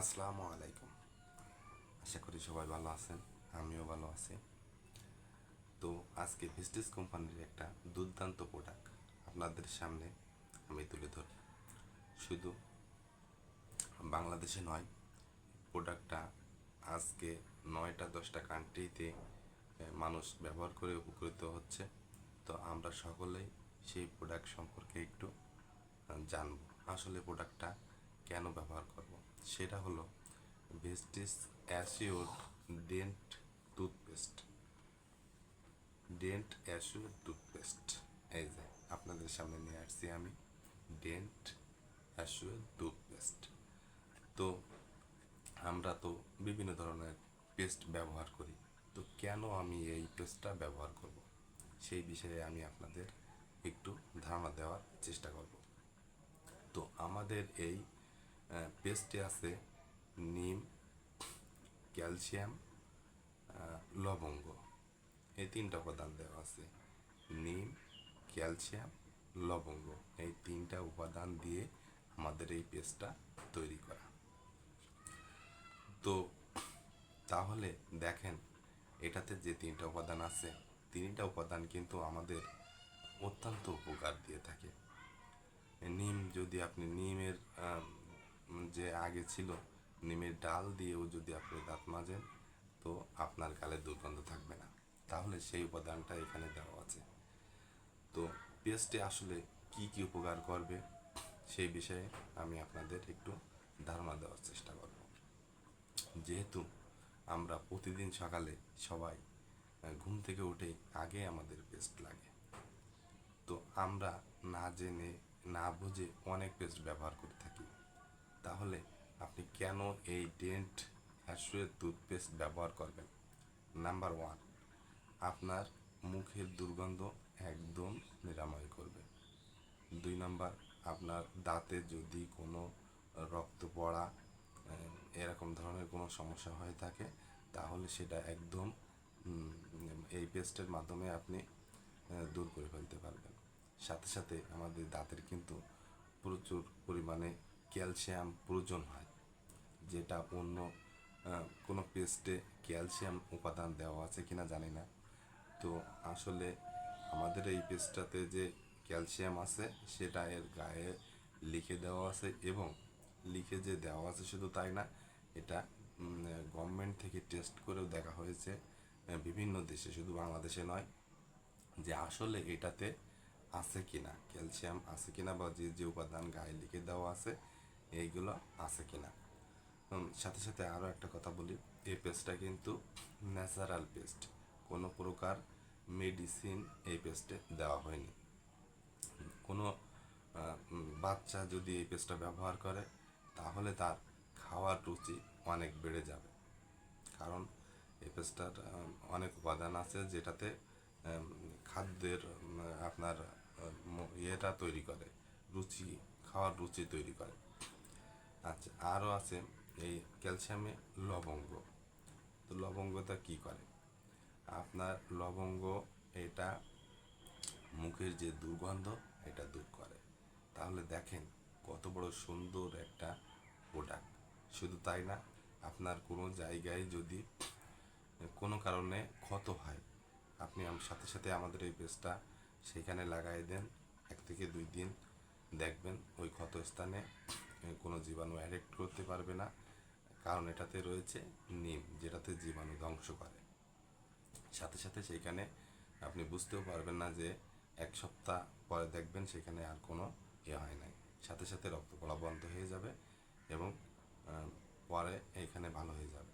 আসসালামু আলাইকুম। আশা করি সবাই ভালো আছেন, আমিও ভালো আছি। তো আজকে ভিস্টিস কোম্পানির একটা দুর্দান্ত প্রোডাক্ট আপনাদের সামনে আমি তুলে ধরব শুধু বাংলাদেশে নয় প্রোডাক্টটা আজকে নয়টা দশটা কান্ট্রিতে মানুষ ব্যবহার করে উপকৃত হচ্ছে। তো আমরা সকলেই সেই প্রোডাক্ট সম্পর্কে একটু জানব। আসলে প্রোডাক্টটা কেন ব্যবহার করব? সেটা হলো Vestige Assure Dent toothpaste. Dent Assure toothpaste. এই যে, আপনাদের সামনে নিয়ে আসছি আমি। Dent Assure toothpaste. তো আমরা তো বিভিন্ন ধরনের পেস্ট ব্যবহার করি। তো কেন আমি এই পেস্টটা ব্যবহার করব? সেই বিষয়ে আমি আপনাদের একটু ধারণা দেওয়ার চেষ্টা করব। তো আমাদের এই পেস্টে আছে নিম ক্যালসিয়াম লবঙ্গ। এই তিনটা উপাদান দেওয়া আছে। নিম ক্যালসিয়াম লবঙ্গ। এই তিনটা উপাদান দিয়ে আমাদের এই পেস্টটা তৈরি করা। তো তাহলে দেখেন, এটাতে যে তিনটা উপাদান আছে, তিনটা উপাদান কিন্তু আমাদের অত্যন্ত উপকার দিয়ে থাকে। নিম, যদি আপনি নিমের যে আগে ছিল, নিমের ডাল দিয়েও যদি আপনি দাঁত মাজেন, তো আপনার গালে দুর্গন্ধ থাকবে না। তাহলে সেই উপাদানটা এখানে দেওয়া আছে। তো পেস্টে আসলে কি কি উপকার করবে, সেই বিষয়ে আমি আপনাদের একটু ধারণা দেওয়ার চেষ্টা করব। যেহেতু আমরা প্রতিদিন সকালে সবাই ঘুম থেকে উঠে আগে আমাদের পেস্ট লাগে। তো আমরা না জেনে, না বুঝে অনেক পেস্ট ব্যবহার করে থাকি। তাহলে আপনি কেন এই ডেন্ট হ্যাশুয়ের টুথপেস্ট ব্যবহার করবেন? নাম্বার ওয়ান, আপনার মুখের দুর্গন্ধ একদম নিরাময় করবে। দুই নাম্বার, আপনার দাঁতে যদি কোনো রক্ত পড়া এরকম ধরনের কোনো সমস্যা হয়ে থাকে, তাহলে সেটা একদম এই পেস্টের মাধ্যমে আপনি দূর করে ফেলতে পারবেন। সাথে সাথে আমাদের দাঁতের কিন্তু প্রচুর পরিমাণে ক্যালসিয়াম প্রয়োজন হয়, যেটা অন্য কোনো পেস্টে ক্যালসিয়াম উপাদান দেওয়া আছে কিনা জানি না। তো আসলে আমাদের এই পেস্টটাতে যে ক্যালসিয়াম আছে, সেটা এর গায়ে লিখে দেওয়া আছে এবং লিখে যে দেওয়া আছে শুধু তাই না, এটা গভর্নমেন্ট থেকে টেস্ট করেও দেখা হয়েছে বিভিন্ন দেশে, শুধু বাংলাদেশে নয়, যে আসলে এটাতে আছে কিনা, ক্যালসিয়াম আছে কিনা বা যে যে উপাদান গায়ে লিখে দেওয়া আছে এইগুলো আছে কিনা। হুম, সাথে সাথে আরও একটা কথা বলি এই পেস্টটা কিন্তু ন্যাচারাল পেস্ট কোনো প্রকার মেডিসিন এই পেস্টে দেওয়া হয়নি। কোনো বাচ্চা যদি এই পেস্টটা ব্যবহার করে তাহলে তার খাওয়ার রুচি অনেক বেড়ে যাবে। কারণ এই পেস্টটার অনেক উপাদান আছে যেটাতে খাদ্যের আপনার ইয়েটা তৈরি করে রুচি খাওয়ার রুচি তৈরি করে। আরও আছে এই ক্যালসিয়ামে লবঙ্গ। তো লবঙ্গটা কি করে? আপনার লবঙ্গ এটা মুখের যে দুর্গন্ধ, এটা দূর করে। তাহলে দেখেন কত বড় সুন্দর একটা প্রোডাক্ট শুধু তাই না, আপনার কোনো জায়গায় যদি কোনো কারণে ক্ষত হয়, আপনি সাথে সাথে আমাদের এই পেস্টটা সেখানে লাগাই দেন, এক থেকে দুই দিন দেখবেন ওই ক্ষত স্থানে কোনো জীবাণু অ্যাডেক্ট করতে পারবে না। কারণ এটাতে রয়েছে নিম, যেটাতে জীবাণু ধ্বংস করে। সাথে সাথে সেখানে আপনি বুঝতেও পারবেন না যে এক সপ্তাহ পরে দেখবেন সেখানে আর কোনো ইয়ে হয় নাই। সাথে সাথে রক্ত পড়া বন্ধ হয়ে যাবে এবং পরে এইখানে ভালো হয়ে যাবে।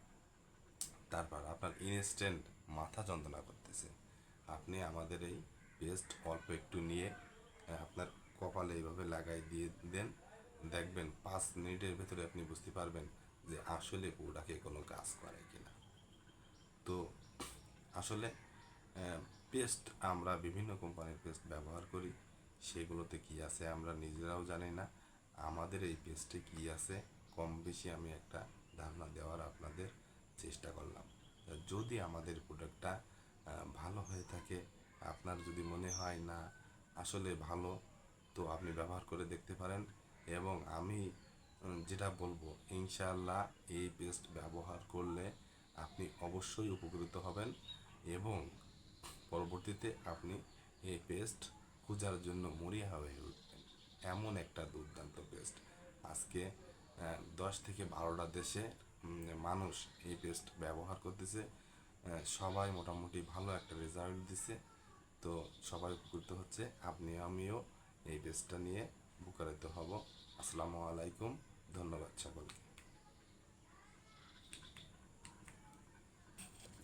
তারপর আপনার ইনস্ট্যান্ট মাথা যন্ত্রণা করতেছে। আপনি আমাদের এই পেস্ট অল্প একটু নিয়ে আপনার কপালে এইভাবে লাগাই দিয়ে দেন। দেখবেন পাঁচ মিনিটের ভেতরে আপনি বুঝতে পারবেন যে আসলে পুরোটাকে কোনো কাজ করে কিনা। তো আসলে পেস্ট আমরা বিভিন্ন কোম্পানির পেস্ট ব্যবহার করি। সেগুলোতে কি আছে আমরা নিজেরাও জানি না। আমাদের এই পেস্টে কি আছে, কম বেশি আমি একটা ধারণা দেওয়ার আপনাদের চেষ্টা করলাম। যদি আমাদের প্রোডাক্টটা ভালো হয়ে থাকে, আপনার যদি মনে হয় না আসলে ভালো, তো আপনি ব্যবহার করে দেখতে পারেন। এবং আমি যেটা বলব, ইনশাআল্লাহ এই পেস্ট ব্যবহার করলে আপনি অবশ্যই উপকৃত হবেন এবং পরবর্তীতে আপনি এই পেস্ট খোঁজার জন্য মরিয়া হয়ে উঠবেন। এমন একটা দুর্দান্ত পেস্ট। আজকে দশ থেকে বারোটা দেশে মানুষ এই পেস্ট ব্যবহার করতেছে। সবাই মোটামুটি ভালো একটা রেজাল্ট দিছে। তো সবাই উপকৃত হচ্ছে। আপনি আমিও এই পেস্টটা নিয়ে উপকারিত হব। আসসালামু আলাইকুম। ধন্যবাদ সকলকে।